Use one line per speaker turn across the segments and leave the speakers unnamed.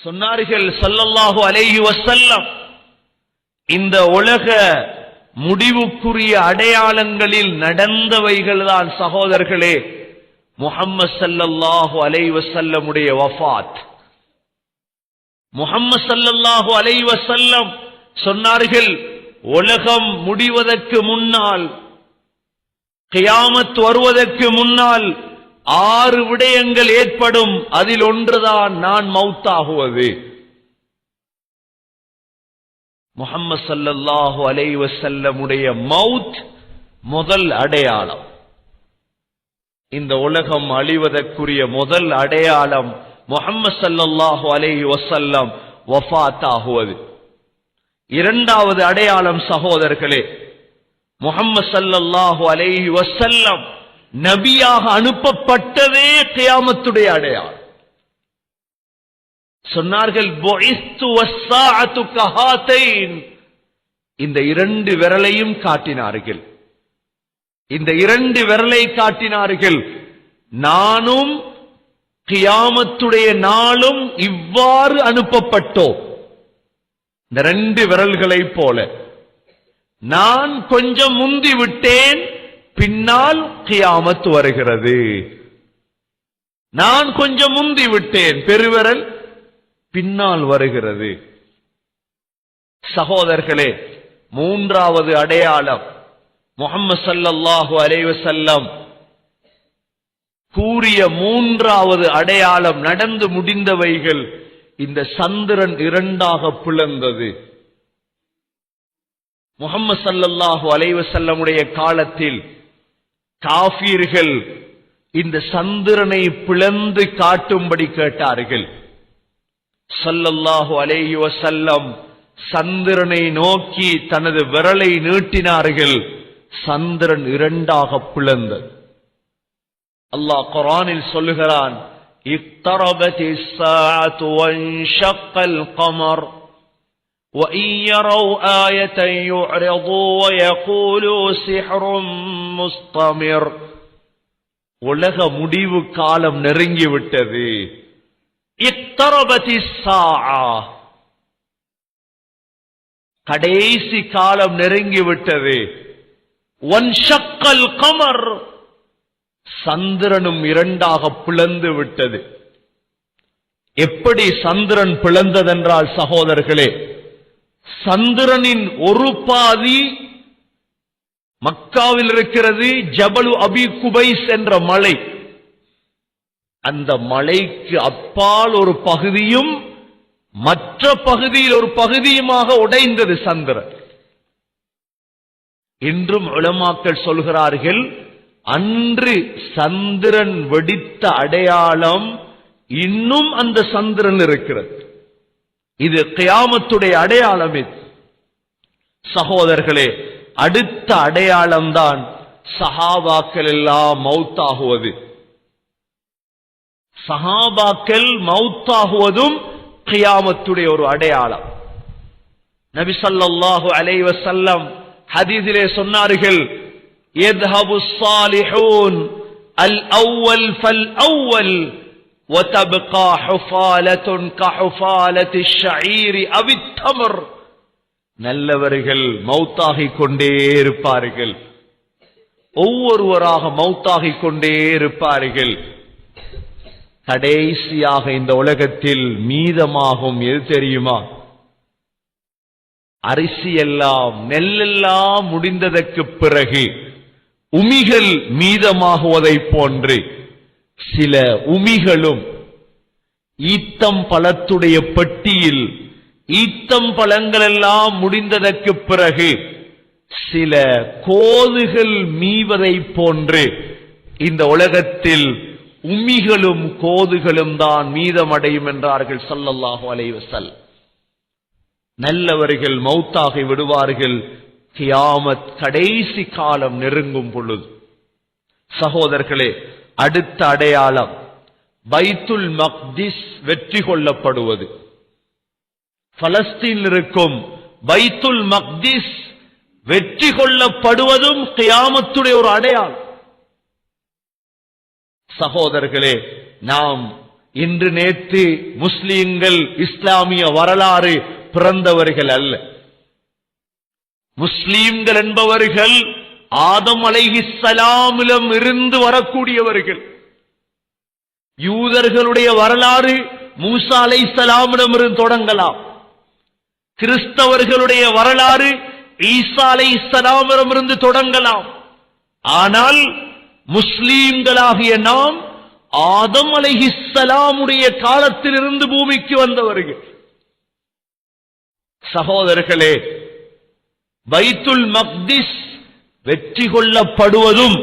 சொன்னார்கள் சல்லல்லாஹு அலைஹி வசல்லம் இந்த உலக முடிவுக்குரிய அடையாளங்களில் நடந்தவைகள் தான் சகோதரர்களே முகம்மது சல்லல்லாஹு அலை வசல்லமுடைய வஃபாத் முகம்மது சல்லல்லாஹு அலை வசல்லம் சொன்னார்கள் உலகம் முடிவதற்கு முன்னால் கியாமத் வருவதற்கு முன்னால் ஆறு விடயங்கள் ஏற்படும். அதில் ஒன்றுதான் நான் மௌத்தாகுவது முகம்மது ஸல்லல்லாஹு அலைவசல்லமுடைய மவுத் முதல் அடையாளம். இந்த உலகம் அழிவதற்குரிய முதல் அடையாளம் முகம்மது ஸல்லல்லாஹு அலை வசல்லம் வஃபாத் ஆகுவது இரண்டாவது அடையாளம் சகோதரர்களே முகம்மது ஸல்லல்லாஹு அலை வசல்லம் நபியாக அனுப்பப்பட்டதே கியாமத்துடைய அடையாளம். சொன்னார்கள் இந்த இரண்டு விரலையும் காட்டினார்கள். இந்த இரண்டு விரலை காட்டினார்கள். நானும் கியாமத்துடைய நாளும் இவ்வாறு அனுப்பப்பட்டோம். இந்த ரெண்டு விரல்களை போல. நான் கொஞ்சம் முந்தி விட்டேன் பின்னால் கியாமத் வருகிறது. நான் கொஞ்சம் முந்தி விட்டேன் பெருவிரல் பின்னால் வருகிறது. சகோதரர்களே மூன்றாவது அடையாளம். முகமது சல்லாஹு அலைவசல்லம் கூறிய மூன்றாவது அடையாளம் நடந்து முடிந்தவைகள் இந்த சந்திரன் இரண்டாக பிளந்தது. முகம்மது ஸல்லல்லாஹு அலைவசல்லமுடைய காலத்தில் காஃபீர்கள் இந்த சந்திரனை பிளந்து காட்டும்படி கேட்டார்கள். சல்லல்லாஹு அலேயோ செல்லம் சந்திரனை நோக்கி தனது விரலை நீட்டினார்கள். சந்திரன் இரண்டாக பிளந்தது அல்லாஹ் குரானில் சொல்லுகிறான் இக்தரபதி சாத் ஒன் ஷக்கல் கமர். وإن يروا آية يعرضوا ويقولوا سحر مستمر உலக முடிவு காலம் நெருங்கிவிட்டது இக்தரபதி சாஆ கடைசி காலம் நெருங்கிவிட்டது ஒன் ஷக்கல் கமர் சந்திரனும் இரண்டாக பிளந்து விட்டது எப்படி சந்திரன் பிளந்ததென்றால் சகோதரர்களே சந்திரனின் ஒரு பாதி மக்காவில் இருக்கிறது ஜபலு அபி குபைஸ் என்ற மலை. அந்த மலைக்கு அப்பால் ஒரு பகுதியும் மற்ற பகுதியில் ஒரு பகுதியுமாக உடைந்தது சந்திரன். இன்றும் இளமாக்கள் சொல்கிறார்கள் அன்று சந்திரன் வெடித்த அடையாளம் இன்னும் அந்த சந்திரன் இருக்கிறது. இது கியாமத்துடைய அடையாளம் சகோதரர்களே அடுத்த அடையாளம்தான் சஹாபாக்கள் எல்லாம் மவுத்தாகுவது சஹாபாக்கள் மவுத்தாகுவதும் கியாமத்துடைய ஒரு அடையாளம். நபி அலைவ செல்லம் ஹதீதிலே சொன்னார்கள் எத்ஹபு அல் அவ்வல் ஃபல் அவ்வல் وتبقى حفالة كحفالة الشعير أو التمر நல்லவர்கள் மௌத்தாகிக் கொண்டே இருப்பார்கள் ஒவ்வொருவராக மௌத்தாகிக் கொண்டே இருப்பார்கள் கடைசியாக இந்த உலகத்தில் மீதமாகும் எது தெரியுமா அரிசி எல்லாம் நெல்லெல்லாம் முடிந்ததற்கு பிறகு உமிகள் மீதமாகுவதைப் போன்று சில உமிகளும் ஈத்தம் பழத்துடைய பெட்டியில் ஈத்தம் பழங்கள் எல்லாம் முடிந்ததற்கு பிறகு சில கோதுகள் மீவதைப் போன்று இந்த உலகத்தில் உமிகளும் கோதுகளும் தான் மீதமடையும் என்றார்கள் சல்லல்லாஹு அலைவசல் நல்லவர்கள் மௌத்தாகி விடுவார்கள். கியாமத் கடைசி காலம் நெருங்கும் பொழுது. சகோதரர்களே அடுத்த அடையாளம் பைத்துல் மக்திஸ் வெற்றி கொள்ளப்படுவது. பலஸ்தீனில் இருக்கும் பைத்துல் மக்திஸ் வெற்றி கொள்ளப்படுவதும் கியாமத்துடைய ஒரு அடையாளம். சகோதரர்களே நாம் இன்று நேற்று முஸ்லிம்கள் இஸ்லாமிய வரலாறு பிறந்தவர்கள் அல்ல. முஸ்லீம்கள் என்பவர்கள் ஆதம் அலைஹிஸ்ஸலாமிடம் இருந்து வரக்கூடியவர்கள். யூதர்களுடைய வரலாறு மூசா சலாமிடம் இருந்து தொடங்கலாம். கிறிஸ்தவர்களுடைய வரலாறு ஈசா சலாமிடம் இருந்து தொடங்கலாம். ஆனால் முஸ்லீம்களாகிய நாம் ஆதம் அலைஹிஸ்ஸலாமுடைய காலத்திலிருந்து பூமிக்கு வந்தவர்கள். சகோதரர்களே பைத்துல் மக்திஸ் வெற்றி கொள்ளப்படுவதும்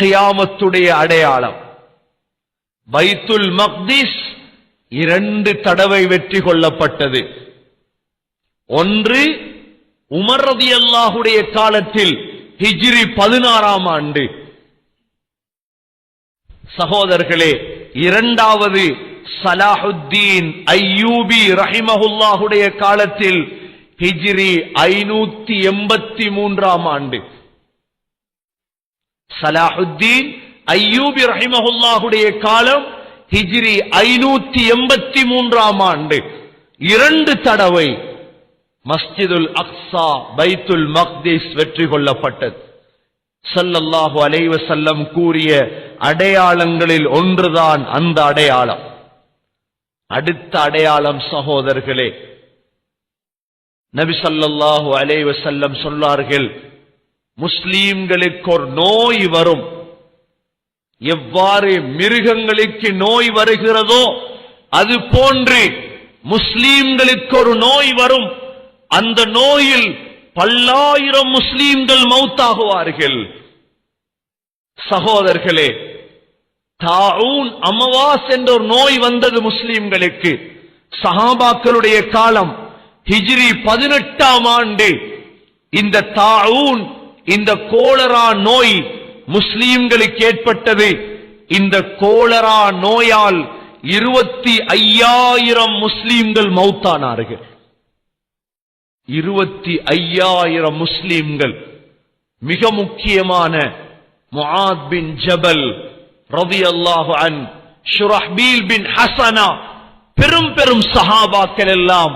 கியாமத்துடைய அடையாளம். பைத்துல் மக்தீஸ் இரண்டு தடவை வெற்றி கொள்ளப்பட்டது. ஒன்று உமர் ரதியல்லாஹுடைய காலத்தில் ஹிஜ்ரி பதினாறாம் ஆண்டு. சகோதரர்களே இரண்டாவது சலாஹுத்தீன் ஐயூபி ரஹிமஹுல்லாஹுடைய காலத்தில் ஹிஜ்ரி ஐநூத்தி எண்பத்தி மூன்றாம் ஆண்டு. சலாஹுத்தீன் ஐயூபி ரஹிமஹுல்லாஹுடைய காலம் ஹிஜ்ரி ஐநூத்தி எண்பத்தி மூன்றாம் ஆண்டு. இரண்டு தடவை மஸ்ஜிதுல் அக்ஸா பைத்துல் மக்தீஸ் வெற்றி கொள்ளப்பட்டது. சல்லல்லாஹு அலைவ செல்லம் கூறிய அடையாளங்களில் ஒன்றுதான் அந்த அடையாளம். அடுத்த அடையாளம் சகோதரர்களே நபி ஸல்லல்லாஹு அலைஹி வஸல்லம் சொன்னார்கள் முஸ்லீம்களுக்கு ஒரு நோய் வரும். எவ்வாறு மிருகங்களுக்கு நோய் வருகிறதோ அது போன்று முஸ்லீம்களுக்கு ஒரு நோய் வரும். அந்த நோயில் பல்லாயிரம் முஸ்லீம்கள் மௌத்தாகுவார்கள். சகோதரர்களே தாஊன் அமவாஸ் என்ற ஒரு நோய் வந்தது முஸ்லீம்களுக்கு. சஹாபாக்களுடைய காலம் ஹிஜ்ரி பதினெட்டாம் ஆண்டு. இந்த தாஊன் இந்த கோளரா நோய் முஸ்லீம்களுக்கு ஏற்பட்டது. இந்த கோளரா நோயால் இருபத்தி ஐயாயிரம் முஸ்லீம்கள் மௌத்தானார்கள். இருபத்தி ஐயாயிரம் முஸ்லீம்கள். மிக முக்கியமான முஆத் பின் ஜபல் ரவி அல்லாஹு அன் ஷுரஹ்பீல் பின் ஹசனா பெரும் பெரும் சஹாபாக்கள் எல்லாம்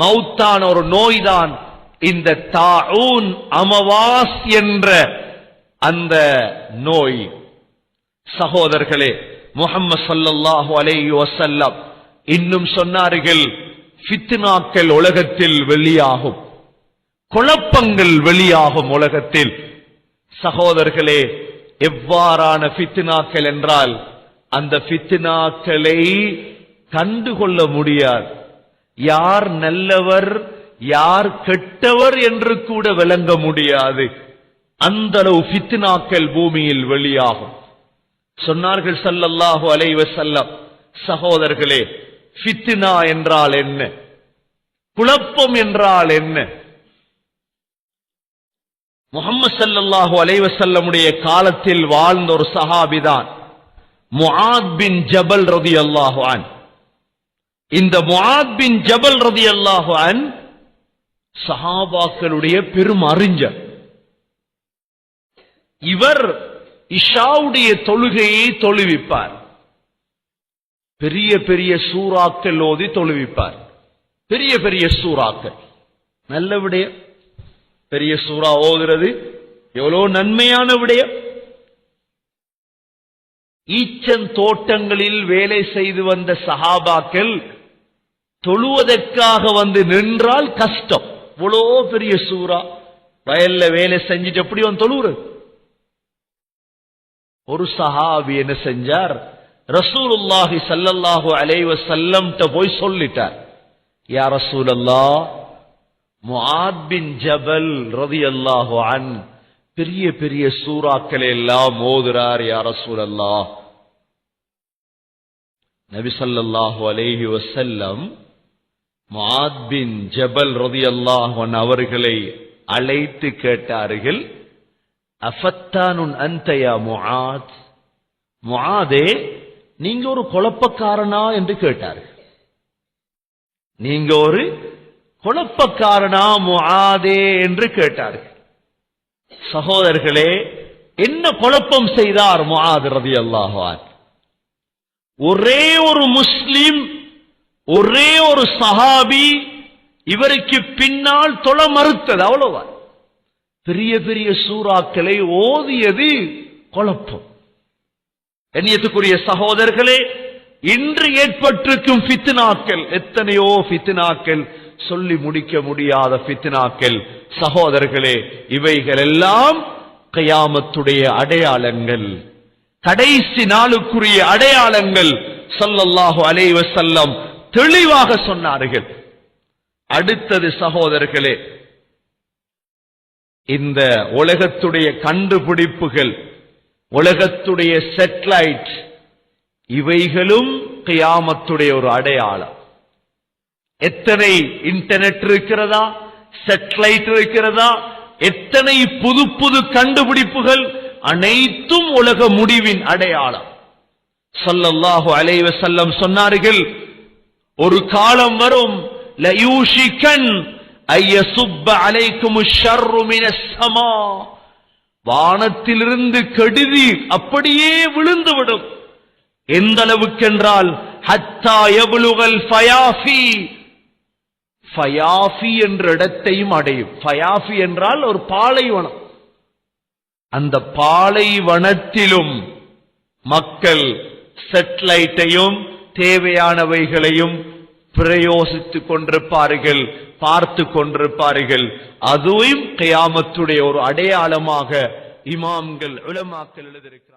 மௌத்தான ஒரு நோய்தான் இந்த தாஊன் அமவாஸ் என்ற அந்த நோய். சகோதரர்களே முகம்மது சல்லாஹு அலைஹி வசல்லம் இன்னும் சொன்னார்கள் ஃபித்னாக்கள் உலகத்தில் வெளியாகும். குழப்பங்கள் வெளியாகும் உலகத்தில். சகோதரர்களே எவ்வாறான ஃபித்னாக்கள் என்றால் அந்த ஃபித்னாக்களை கண்டுகொள்ள முடியாது. யார் நல்லவர் யார் கெட்டவர் என்று கூட விளங்க முடியாது. அந்த அளவு ஃபித்னாக்கள் பூமியில் வெளியாகும். சொன்னார்கள் சல்லல்லாஹு அலைவ செல்லம் சகோதரர்களே ஃபித்னா என்றால் என்ன? குழப்பம் என்றால் என்ன? முகமது ஸல்லல்லாஹு அலைஹி காலத்தில் வாழ்ந்த ஒரு சஹாபிதான் முஆத் பின் ஜபல் ரதி அல்லாஹான் இந்த முஆத் பின் ஜபல் ரதி அல்லாஹான் சஹாபாக்களுடைய பெரும் அறிஞர். இவர் இஷாவுடைய தொழுகையை தொழுவிப்பார். பெரிய பெரிய சூறாக்கள் ஓதி தொழுவிப்பார். பெரிய பெரிய சூறாக்கள். நல்ல விடயம். பெரிய சூறா ஓகிறது எவ்வளவு நன்மையான விடயம். ஈச்சன் தோட்டங்களில் வேலை செய்து வந்த சஹாபாக்கள் தொழுவதற்காக வந்து நின்றால் கஷ்டம். இவ்வளோ பெரிய சூறா. வயல்ல வேலை செஞ்சுட்டு எப்படி வந்து தொழுவுறது ஒரு சஹாபி என்ன செஞ்சார்? ரசூலுல்லாஹி சல்லல்லாஹு அலைவ சல்லம் போய் சொல்லிட்டார். யா ரசூலல்லாஹ் முஆத் பின் ஜபல் ரலியல்லாஹு அன் பெரிய பெரிய சூறாக்களை எல்லாம் ஓதுறார் யா ரசூலல்லாஹ். நபி சல்லல்லாஹு அலைஹி வசல்லம் முஆத் பின் ஜபல் ரதி அல்லாஹன் அவர்களை அழைத்து கேட்டார்கள் அஃபத்தானுன் அந்தயா முஆத்? முஆதே நீங்க ஒரு குழப்பக்காரனா? என்று கேட்டார்கள். நீங்க ஒரு குழப்பக்காரனா முஆதே? என்று கேட்டார்கள். சகோதரர்களே என்ன குழப்பம் செய்தார் முஆத் ரதி அல்லாஹான் ஒரே ஒரு முஸ்லிம் ஒரே ஒரு சஹாபி இவருக்கு பின்னால் தொழ மறுத்தது அவ்வளவா பெரிய பெரிய சூறாக்களை ஓதியது குழப்பம். கண்ணியத்துக்குரிய சகோதரர்களே இன்று ஏற்பட்டிருக்கும் ஃபித்னாக்கள் எத்தனையோ ஃபித்னாக்கள் சொல்லி முடிக்க முடியாத ஃபித்னாக்கள். சகோதரர்களே இவைகள் எல்லாம் கயாமத்துடைய அடையாளங்கள். கடைசி நாளுக்குரிய அடையாளங்கள் ஸல்லல்லாஹு அலைவசல்லம் தெளிவாக சொன்னார்கள். அடுத்தது சகோதரர்களே இந்த உலகத்துடைய கண்டுபிடிப்புகள் உலகத்துடைய செட்டலைட் இவைகளும் கியாமத்துடைய ஒரு அடையாளம். எத்தனை இன்டர்நெட் இருக்கிறதா? செட்டலைட் இருக்கிறதா? எத்தனை புது புது கண்டுபிடிப்புகள்? அனைத்தும் உலக முடிவின் அடையாளம். சொல்லல்லாஹு அலைவசல்லம் சொன்னார்கள் ஒரு காலம் வரும். லயூஷிகன் வானத்திலிருந்து கெடுதி அப்படியே விழுந்துவிடும். எந்த அளவுக்கென்றால் ஹத்தா எவ்வளவுகள் ஃபயாஃபி. ஃபயாஃபி என்ற இடத்தையும் அடையும். ஃபயாஃபி என்றால் ஒரு பாலைவனம் அந்த பாலைவனத்திலும் மக்கள் செட்டலைட்டையும் தேவையானவைகளையும் பிரயோசித்துக் கொண்டிருப்பார்கள் பார்த்து கொண்டிருப்பார்கள். அதுவும் கயாமத்துடைய ஒரு அடையாளமாக இமாம்கள் உலமாக்கள் எழுதியிருக்கிறார்